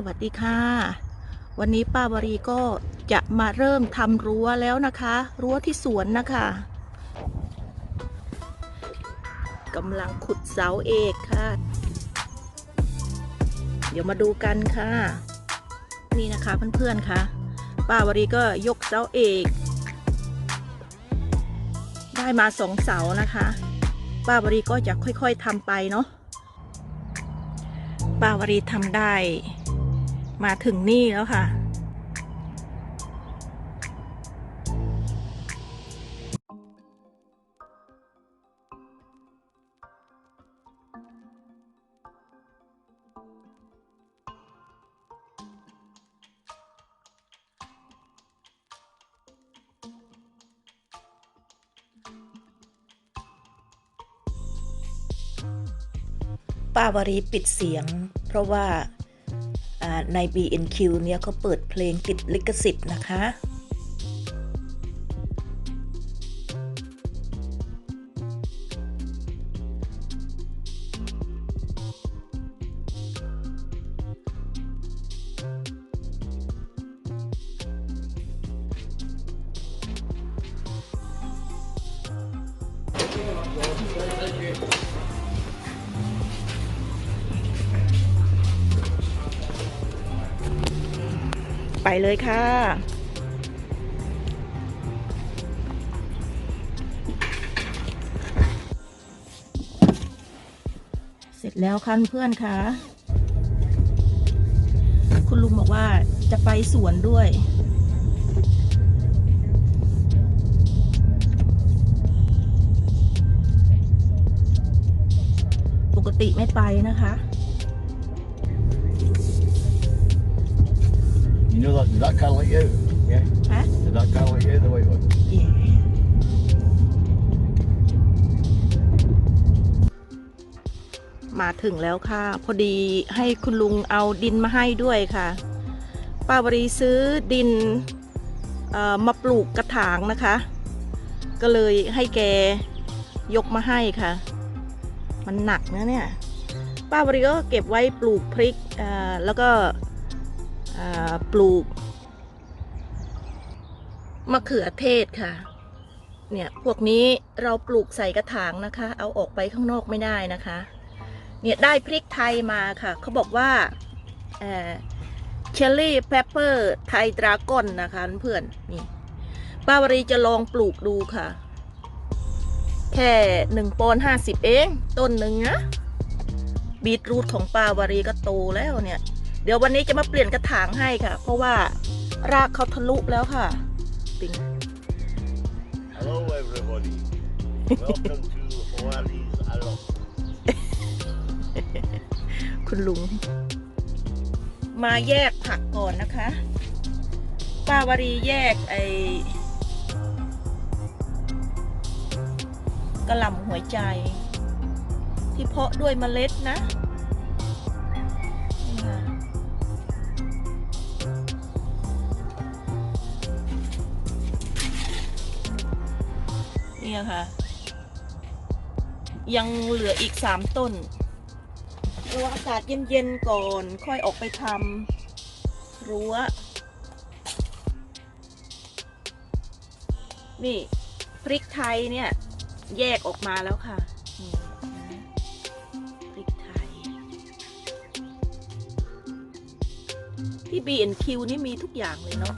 สวัสดีค่ะ วันนี้ป้าวรีก็จะมาเริ่มทำรั้วแล้วนะคะ รั้วที่สวนนะคะกำลังขุดเสาเอกค่ะ เดี๋ยวมาดูกันค่ะ นี่นะคะเพื่อนๆค่ะ ป้าวรีก็ยกเสาเอก ได้มาสองเสานะคะ ป้าวรีก็จะค่อยๆทำไปเนาะป้าวรีทำได้ มาถึงนี่แล้วค่ะ ป้าวรีปิดเสียง เพราะว่าอ่า ใน BNQ เนี่ยเขาเปิดเพลงติดลิขสิทธิ์นะคะ ไปเลยค่ะ เสร็จแล้วค่ะเพื่อนค่ะ คุณลุงบอกว่าจะไปสวนด้วยปกติไม่ไปนะคะ You know that, is that kind of like you? Yeah? ฮะ Is that kind of like you, the white one? เย่มาถึงแล้วค่ะ พอดีให้คุณลุงเอาดินมาให้ด้วยค่ะป้าวรีซื้อดินเอ่อมาปลูกกระถางนะคะ ก็เลยให้แกยกมาให้ค่ะ มันหนักนะเนี่ยป้าวรีก็เก็บไว้ปลูกพริกเอ่อแล้วก็เอ่อ ปลูกมะเขือเทศค่ะ เนี่ยพวกนี้เราปลูกใส่กระถางนะคะ เอาออกไปข้างนอกไม่ได้นะคะ เนี่ยได้พริกไทยมาค่ะ เขาบอกว่าเชลลี่เปปเปอร์ไทยดราก้อนนะคะเพื่อนนี่ป้าวรีจะลองปลูกดูค่ะ แค่หนึ่งปอนห้าสิบเอง ต้นหนึ่งนะบีทรูทของป้าวรีก็โตแล้วเนี่ย เดี๋ยววันนี้จะมาเปลี่ยนกระถางให้ค่ะ เพราะว่ารากเขาทะลุแล้วค่ะติง Hello, everybody. Welcome to Hawaii's Alok. คุณลุง มาแยกผักก่อนนะคะ ป้าวรีแยกไอ้กระหล่ำหัวใจ ที่เพาะด้วยเมล็ดนะ เนี่ยค่ะ ยังเหลืออีกสามต้นรออากาศเย็นๆก่อน ค่อยออกไปทำรั้ว นี่พริกไทยเนี่ย แยกออกมาแล้วค่ะนี่นะพริกไทย ที่ B&Q นี่มีทุกอย่างเลยเนาะ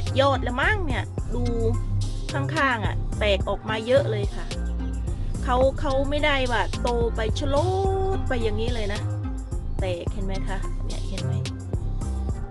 ด็ดยอดแล้วมั้งเนี่ย ดูข้างๆอะ แตกออกมาเยอะเลยค่ะเขาเขาไม่ได้ว่าโตไปชโลดไปอย่างนี้เลยนะ แตกเห็นไหมคะเนี่ยเห็นไหม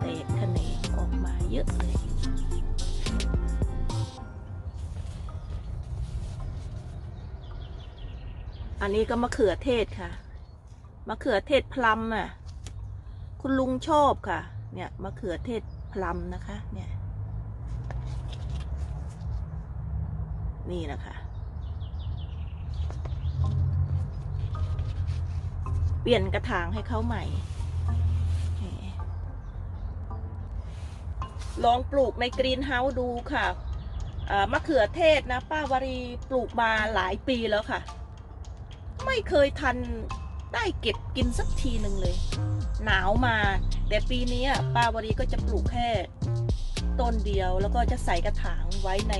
แตกแขนงออกมาเยอะเลยอันนี้ก็มะเขือเทศค่ะมะเขือเทศพลัมอะ คุณลุงชอบค่ะ เนี่ยมะเขือเทศพลัมนะคะ เนี่ย นี่นะคะเปลี่ยนกระถางให้เขาใหม่ ลองปลูกในกรีนเฮาส์ดูค่ะมะเขือเทศนะ ป้าวารีปลูกมาหลายปีแล้วค่ะ ไม่เคยทันได้เก็บกินสักทีหนึ่งเลย หนาวมา แต่ปีนี้ป้าวารีก็จะปลูกแค่ต้นเดียวแล้วก็จะใส่กระถางไว้ใน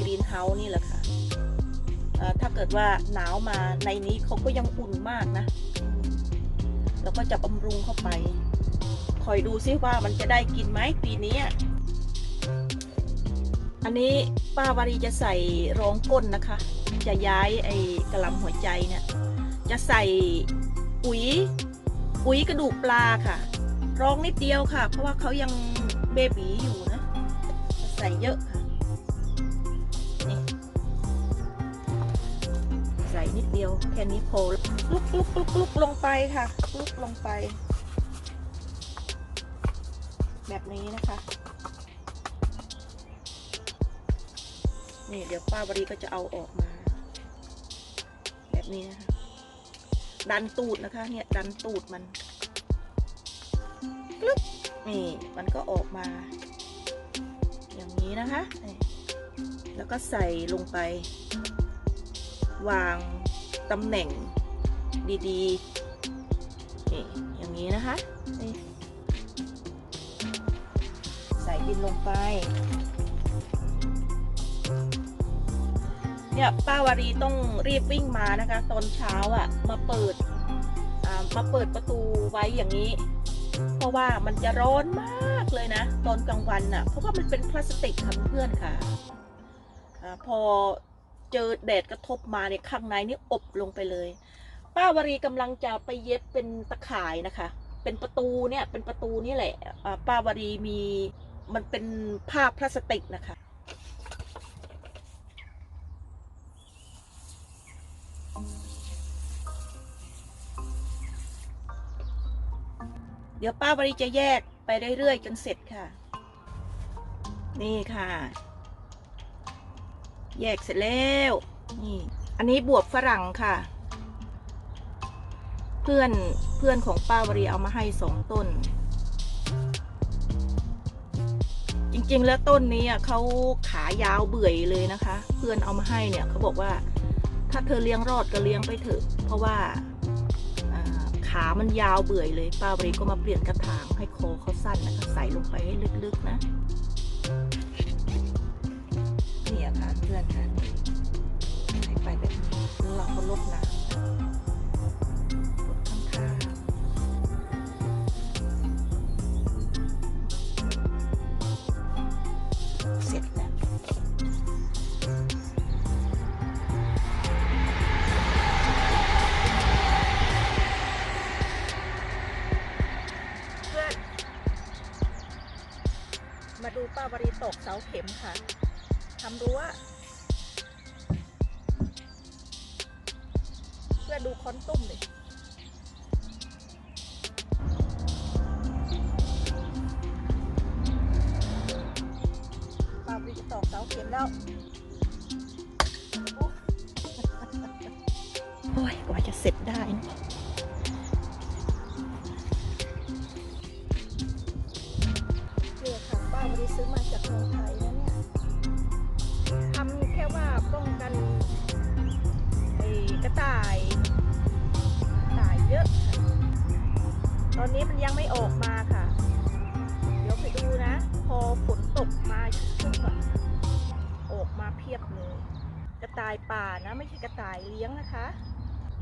กรีนเฮาส์นี่แหละค่ะถ้าเกิดว่าหนาวมาในนี้เขาก็ยังอุ่นมากนะแล้วก็จะบำรุงเข้าไป คอยดูซิว่ามันจะได้กินไหมปีนี้อันนี้ป้าวารีจะใส่รองก้นนะคะ จะย้ายไอ้กระลำหัวใจเนี่ย จะใส่ปุ๋ยปุ๋ยกระดูกปลาค่ะ รองนิดเดียวค่ะ เพราะว่าเขายังเบบีอยู่นะ ใส่เยอะค่ะ นิดเดียว แค่นี้พอลุกลุกลุกลุกลงไปค่ะ ลุกลงไป แบบนี้นะคะ นี่เดี๋ยวป้าวรีก็จะเอาออกมา แบบนี้นะคะ ดันตูดนะคะ เนี่ยดันตูดมันลึ๊บนี่มันก็ออกมา อย่างนี้นะคะ แล้วก็ใส่ลงไป วางตำแหน่งดีๆนี่อย่างนี้นะคะนี่ใส่ดินลงไป เนี่ยป้าวารีต้องรีบวิ่งมานะคะ ตอนเช้าอะ่ะ มาเปิดมาเปิดประตูไว้อย่างนี้ เพราะว่ามันจะร้อนมากเลยนะ ตอนกลางวันอะ่ะ เพราะว่ามันเป็นพลาสติกค่ะเพื่อนค่ะอาพอ เจอแดดกระทบมาเนี่ยข้างในนี่อบลงไปเลย ป้าวรีกำลังจะไปเย็บเป็นตะข่ายนะคะ เป็นประตูเนี่ยเป็นประตูนี่แหละป้าวรีมีมันเป็นผ้าพลาสติกนะคะเดี๋ยวป้าวริจะแยกไปเรื่อยๆจนเสร็จค่ะ นี่ค่ะ แยกเสร็จแล้วนี่อันนี้บวบฝรั่งค่ะ เพื่อนเพื่อนของป้าวรีเอามาให้สองต้น จริงๆแล้วต้นนี้อะเขาขายาวเบื่อยเลยนะคะ เพื่อนเอามาให้เนี่ยเขาบอกว่า ถ้าเธอเลี้ยงรอดก็เลี้ยงไปเถอะ เพราะว่าขามันยาวเบื่อยเลยป้าบริก็มาเปลี่ยนกระถางให้คอเขาสั้นนะคะใส่ลงไปให้ลึกๆนะ เพื่อนค่ะใส่ไปแบบนี้แล้วเราก็ลดน้ำลดข้างๆเสร็จแล้วมาดูป้าวรีตกเสาเข็มค่ะทำรั้ว คอนตุ้มเลยป้าวรีจะตอกเสาเข็มแล้วโอ้โอ้ยกว่าจะเสร็จได้นะเนี่ยค่ะป้าไม่ได้ซื้อมาจากเมืองไทยนะเนี่ยทำแค่ว่าป้องกันไอ้กระต่ายกระต่าย เยอะ ตอนนี้มันยังไม่ออกมาค่ะ เดี๋ยวไปดูนะ พอฝนตกมาชุกๆอะออกมาเพียบเลย กระต่ายป่านะ ไม่ใช่กระต่ายเลี้ยงนะคะ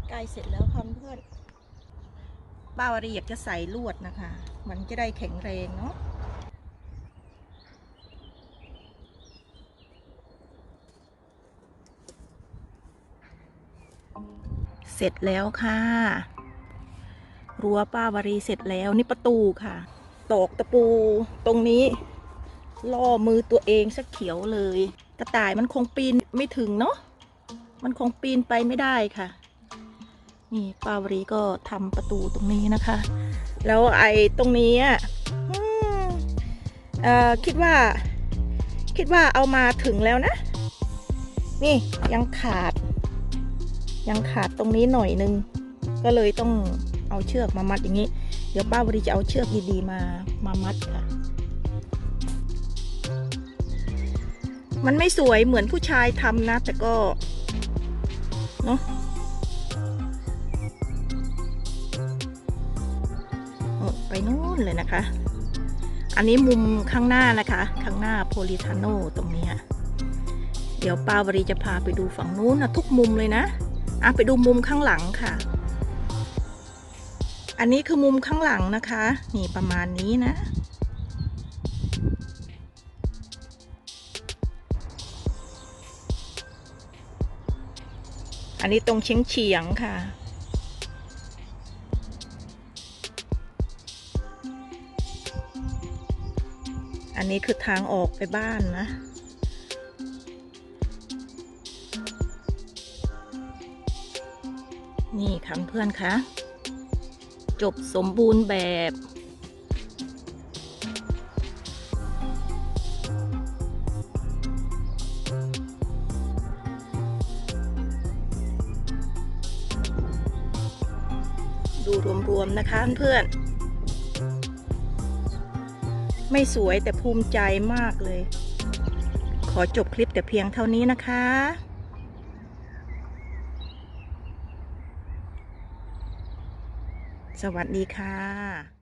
ใกล้เสร็จแล้วค่ะเพื่อนป้าวารีอยากจะใส่ลวดนะคะ มันจะได้แข็งแรงเนาะเสร็จแล้วค่ะ รั้วป้าวารีเสร็จแล้วนี่ประตูค่ะ ตอกตะปูตรงนี้ ล่อมือตัวเองสักเขียวเลย กระต่ายมันคงปีนไม่ถึงเนาะมันคงปีนไปไม่ได้ค่ะ นี่ป้าวารีก็ทำประตูตรงนี้นะคะ แล้วไอ้ตรงนี้อะอืมเออคิดว่า คิดว่าเอามาถึงแล้วนะ นี่ยังขาด ยังขาดตรงนี้หน่อยนึง ก็เลยต้อง เอาเชือกมามัดอย่างนี้ เดี๋ยวป้าวรีจะเอาเชือกดีๆมามามัดค่ะ มันไม่สวยเหมือนผู้ชายทำนะ แต่ก็ เนาะไปนู่นเลยนะคะ อันนี้มุมข้างหน้านะคะ ข้างหน้าโพลิทาโนตรงนี้เดี๋ยวปาวรีจะพาไปดูฝั่งนู้นนะทุกมุมเลยนะอะไปดูมุมข้างหลังค่ะ อันนี้คือมุมข้างหลังนะคะ นี่ประมาณนี้นะ อันนี้ตรงเฉียงเฉียงๆค่ะอันนี้คือทางออกไปบ้านนะ นี่ค่ะเพื่อนคะ จบสมบูรณ์แบบ ดูรวมๆนะคะเพื่อน ไม่สวยแต่ภูมิใจมากเลย ขอจบคลิปแต่เพียงเท่านี้นะคะ สวัสดีค่ะ